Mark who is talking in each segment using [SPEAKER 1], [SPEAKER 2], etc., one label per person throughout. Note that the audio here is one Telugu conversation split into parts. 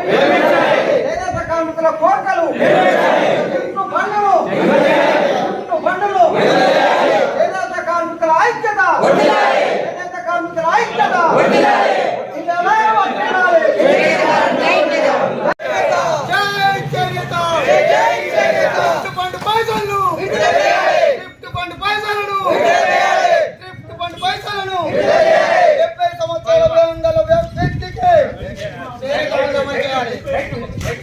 [SPEAKER 1] చేనేత కార్మికుల కోరికలు. ఇంట్లో బండలు. ఇంట్లో బండలు. చేనేత కార్మికుల ఐక్యత. చేనేత కార్మికుల ఐక్యత. చేనేత చేయాలి.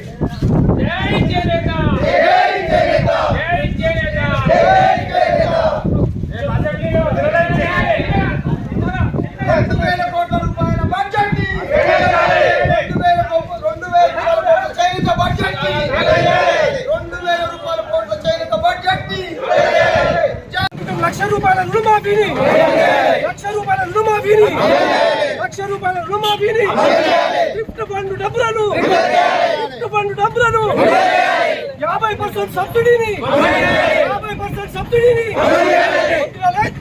[SPEAKER 2] జై చేనేత
[SPEAKER 1] జై చేనేత
[SPEAKER 2] జై చేనేత
[SPEAKER 1] జై చేనేత
[SPEAKER 2] రేపు అసెంబ్లీలో నిలదీయాలి.
[SPEAKER 1] రెండు వేల కోట్ల రూపాయల బడ్జెట్ని రెండు వేల కో- రెండు వేల రూపాయల కోట్ల చైనిక బడ్జెట్ని రెండు వేల రూపాయల కోట్ల చైనిక బడ్జెట్ని
[SPEAKER 3] లక్ష రూపాయల రుణమాఫీని లక్ష రూపాయల రుణమాఫీని లక్ష రూపాయల రుణమాఫీని గిఫ్ట్ ఫండ్ డబ్బులను. గిఫ్ట్ ఫండ్ డబ్బులను. యాభై పర్సెంట్ సబ్సిడీని. యాభై పర్సెంట్ సబ్సిడీని.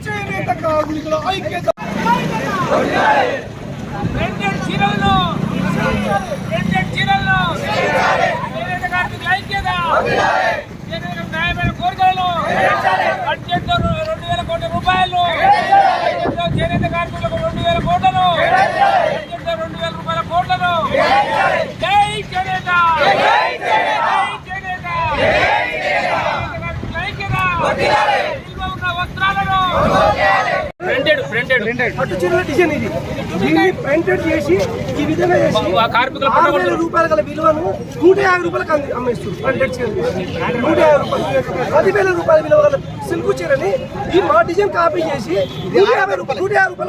[SPEAKER 3] చేనేత కార్మికుల ఐక్యత
[SPEAKER 2] ప్రింటెడ్ చీరలను ప్రింటెడ్ చీరలను చేనేత కార్మికుల ఐక్యత చేనేత న్యాయమైన కోరికలను బడ్జెట్లో రెండు వేల కోట్ల రూపాయలు బడ్జెట్లో చేనేత కార్మికులకు రెండు వేల కోట్లను బడ్జెట్లో రెండు వేల రూపాయల కోట్లను జై చేనేత జై చేనేత చేనేత కార్మికుల ఐక్యత విలువ ఉన్న వస్త్రాలను ప్రింటెడ్ ప్రింటెడ్
[SPEAKER 3] పట్టు చీరల డిజైన్ ఇది. దీన్ని ప్రింటెడ్ చేసి ఈ విధంగా చేసి ఆరు వేల రూపాయల గల విలువను నూట యాభై రూపాయలకు అంది- అమ్మేస్తుంది ప్రింటెడ్ చీర నూట యాభై రూపాయలు పదివేల రూపాయల విలువ గల సిల్క్ చీరని ఈ మా డిజైన్ కాపీ చేసి నూట యాభై రూపాయలు నూట యాభై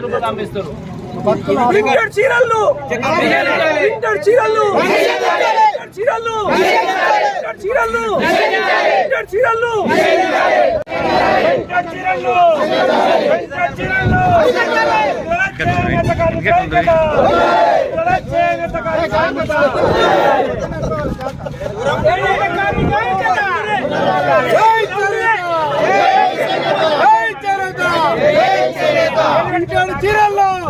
[SPEAKER 3] రూపాయలు ప్రింటెడ్ చీరలు! ప్రింటెడ్ చీరలు! ప్రింటెడ్ చీరలు! ప్రింటెడ్ చీరలు! ప్రింటెడ్ చీరలు! ప్రింటెడ్ చీరలు! ప్రింటెడ్ చీరలు! చీరల్లో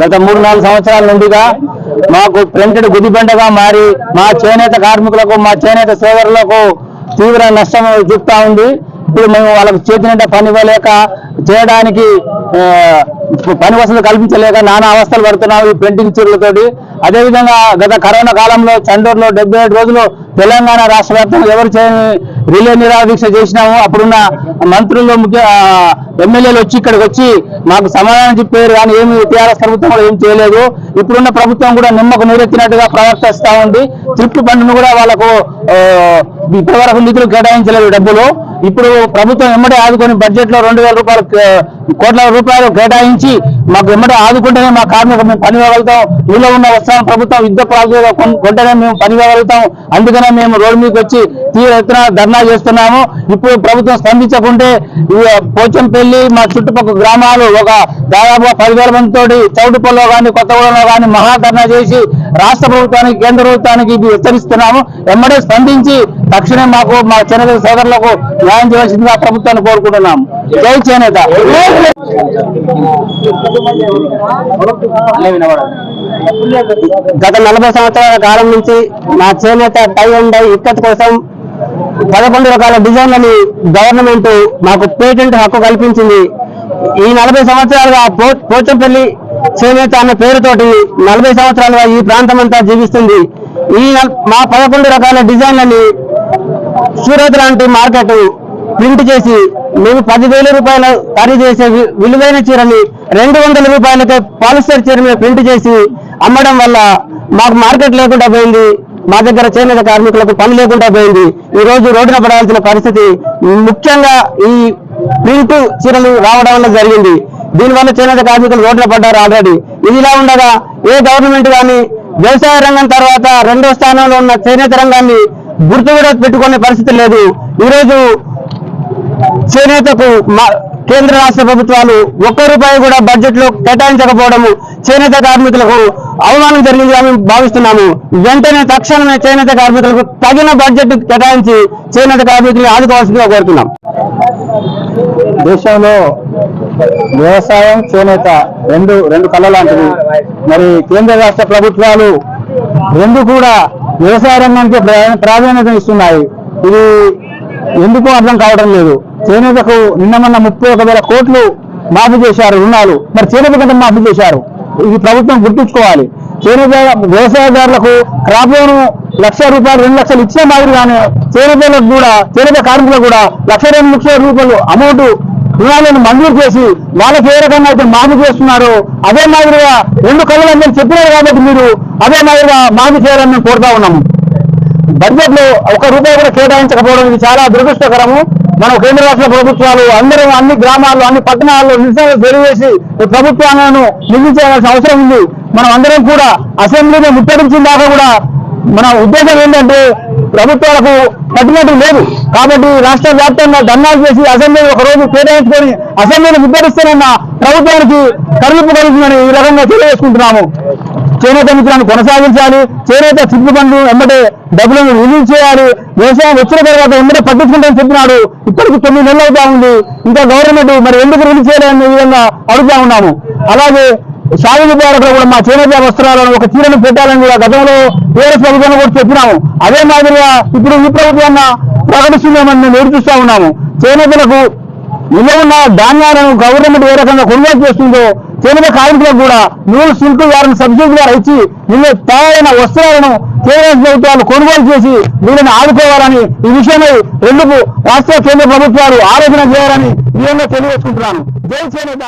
[SPEAKER 4] గత మూడు నాలుగు సంవత్సరాల నుండిగా మాకు ప్రింటెడ్ గుదిబండగా మారి మా చేనేత కార్మికులకు మా చేనేత సోదరులకు తీవ్ర నష్టం చూపుతా ఉంది. ఇప్పుడు మేము వాళ్ళకు చేతి నిండా పని ఇవ్వలేక చేయడానికి పని వసతులు కల్పించలేక నానా అవస్థలు పడుతున్నాము ఈ ప్రింటింగ్ చీరలతోటి. అదేవిధంగా గత కరోనా కాలంలో చండూరులో డెబ్బై ఏడు రోజులు తెలంగాణ రాష్ట్ర వ్యాప్తంగా ఎవరు చేయని రిలే నిరాదీక్ష చేసినాము. అప్పుడున్న మంత్రులు ముఖ్య ఎమ్మెల్యేలు వచ్చి ఇక్కడికి వచ్చి మాకు సమాధానం చెప్పారు కానీ ఏమి టీఆర్ఎస్ ప్రభుత్వం కూడా ఏం చేయలేదు. ఇప్పుడున్న ప్రభుత్వం కూడా నిమ్మకు నీరెత్తినట్టుగా ప్రవర్తిస్తా ఉంది. ట్రిప్ బండ్ను కూడా వాళ్ళకు ఇప్పటి వరకు నిధులు కేటాయించలేదు డబ్బులు. ఇప్పుడు ప్రభుత్వం ఎమ్మడే ఆదుకొని బడ్జెట్లో రెండు వేల రూపాయలు కోట్ల రూపాయలు కేటాయించి మాకు ఎమ్మడే ఆదుకుంటేనే మా కార్మికులు మేము పని ఇవ్వగలుగుతాం ఊళ్ళో ఉన్న వస్త్రం ప్రభుత్వం యుద్ధ ప్రాతిపదిక కొంటేనే మేము పని ఇవ్వగలుగుతాం అందుకనే మేము రోడ్డు మీదకి వచ్చి తీవ్ర ఎత్తున ధర్నా చేస్తున్నాము. ఇప్పుడు ప్రభుత్వం స్పందించకుంటే పోచంపల్లి మా చుట్టుపక్కల గ్రామాలు ఒక దాదాపు పదివేల మందితోటి చౌటుపల్లో కానీ కొత్తగూడలో కానీ మహాధర్నా చేసి రాష్ట్ర ప్రభుత్వానికి కేంద్ర ప్రభుత్వానికి ఇది హెచ్చరిస్తున్నాము. ఎమ్మడే స్పందించి తక్షణమే మాకు మా చేనేత సోదరులకు న్యాయం చేయాల్సిందిగా ప్రభుత్వాన్ని కోరుకుంటున్నాం. జై చేనేత. గత నలభై సంవత్సరాల కాలం నుంచి మా చేనేత టై అండ్ డై ఇక్కత్ కోసం పదకొండు రకాల డిజైన్లని గవర్నమెంట్ మాకు పేటెంట్ హక్కు కల్పించింది. ఈ నలభై సంవత్సరాలుగా పో- పోచంపల్లి చేనేత అన్న పేరుతోటి నలభై సంవత్సరాలుగా ఈ ప్రాంతం అంతా జీవిస్తుంది. ఈ మా పదకొండు రకాల డిజైన్లని సూరత్ లాంటి మార్కెట్ ప్రింట్ చేసి మేము పదివేల రూపాయలు ఖరీదు చేసే విలువైన చీరని రెండు వందల రూపాయలకే పాలిస్టర్ చీర మీద ప్రింట్ చేసి అమ్మడం వల్ల మాకు మార్కెట్ లేకుండా పోయింది. మా దగ్గర చేనేత కార్మికులకు పని లేకుండా పోయింది. ఈ రోజు రోడ్డున పడాల్సిన పరిస్థితి ముఖ్యంగా ఈ ప్రింట్ చీరలు రావడం వల్ల జరిగింది. దీనివల్ల చేనేత కార్మికులు రోడ్ల పడ్డారు ఆల్రెడీ ఇది ఇలా ఉండగా ఏ గవర్నమెంట్ కానీ వ్యవసాయ రంగం తర్వాత రెండో స్థానంలో ఉన్న చేనేత రంగాన్ని గుర్తు కూడా పెట్టుకునే పరిస్థితి లేదు. ఈరోజు చేనేతకు మా- కేంద్ర రాష్ట్ర ప్రభుత్వాలు ఒక్క రూపాయి కూడా బడ్జెట్లో కేటాయించకపోవడము చేనేత కార్మికులకు అవమానం జరిగింది అని భావిస్తున్నాము. వెంటనే తక్షణమే చేనేత కార్మికులకు తగిన బడ్జెట్ కేటాయించి చేనేత కార్మికులను ఆదుకోవాల్సిందిగా కోరుతున్నాం. దేశంలో వ్యవసాయం చేనేత రెండు రెండు కళ లాంటివి మరి కేంద్ర రాష్ట్ర ప్రభుత్వాలు రెండు కూడా వ్యవసాయ రంగానికి ప్రాధాన్యత ఇస్తున్నాయి. ఇది ఎందుకు అర్థం కావడం లేదు. చేనేతకు నిన్న మొన్న ముప్పై ఒక వేల కోట్లు మాఫీ చేశారు రుణాలు. మరి చేనేత కంటే మాఫీ చేశారు. ఇది ప్రభుత్వం గుర్తుంచుకోవాలి. చేనేత వ్యవసాయదారులకు క్రాప్ లోను లక్ష రూపాయలు రెండు లక్షలు ఇచ్చిన మాదిరిగానే చేనేతలకు కూడా చేనేత కార్మికులకు కూడా లక్ష రెండు లక్షల రూపాయలు అమౌంట్ రుణాలను మంజూరు చేసి వాళ్ళకి ఏ రకంగా అయితే మాఫీ చేస్తున్నారో అదే మాదిరిగా రెండు కళ్ళు అని చెప్పినారు కాబట్టి మీరు అదే మాదిరిగా మాఫీ చేయాలని మేము కోరుతా ఉన్నాము. బడ్జెట్లో ఒక రూపాయి కూడా కేటాయించకపోవడం ఇది చాలా దురదృష్టకరము. మన కేంద్ర రాష్ట్ర ప్రభుత్వాలు అందరూ అన్ని గ్రామాల్లో అన్ని పట్టణాల్లో నిరసనలు తెలియజేసి ప్రభుత్వాలను నిర్మించాల్సిన అవసరం ఉంది. మనం అందరం కూడా అసెంబ్లీని ముట్టడించిన దాకా కూడా మన ఉద్దేశం ఏంటంటే ప్రభుత్వాలకు కట్టినట్టు లేదు. కాబట్టి రాష్ట్ర వ్యాప్తంగా ధర్నాలు చేసి అసెంబ్లీని ఒక రోజు కేటాయించుకొని అసెంబ్లీని ముద్దరిస్తానన్న ప్రభుత్వానికి కరుపు కలుగుతుందని ఈ రకంగా తెలియజేసుకుంటున్నాము. చేనేత మిత్రాన్ని కొనసాగించాలి. చేనేత చిప్పు పనులు వెంబడే డబ్బులను రిలీజ్ చేయాలి. వ్యవసాయం వచ్చిన తర్వాత వెంబడే పట్టించుకుంటామని చెప్పినాడు. ఇప్పటికి తొమ్మిది నెలలు అవుతా ఉంది. ఇంకా గవర్నమెంట్ మరి ఎందుకు రిలీజ్ చేయాలనే విధంగా అడుగుతా ఉన్నాము. అలాగే షాది విద్యార్థులు కూడా మా చేనేత వస్త్రాలను ఒక చీరను పెట్టాలని కూడా గతంలో టీఆర్ఎస్ ప్రభుత్వం కూడా చెప్పినాము. అదే మాదిరిగా ఇప్పుడు ఈ ప్రభుత్వాన్ని ప్రకటిస్తున్నామని మేము ఎదురుచూస్తా ఉన్నాము. చేనేతలకు నిల్వ ఉన్న ధాన్యాలను గవర్నమెంట్ ఏ రకంగా కొనుగోలు చేస్తుందో చేనేత కార్మికులకు కూడా నూలు సిల్క్ వారిని సబ్సిడీ ద్వారా ఇచ్చి నిన్న తయారైన వస్త్రాలను కేంద్ర ప్రభుత్వాలు కొనుగోలు చేసి వీళ్ళని ఆదుకోవాలని ఈ విషయమై రెండు రాష్ట్ర కేంద్ర ప్రభుత్వాలు ఆలోచన చేయాలని ఈ తెలియజేసుకుంటున్నాను. జై చేనేత.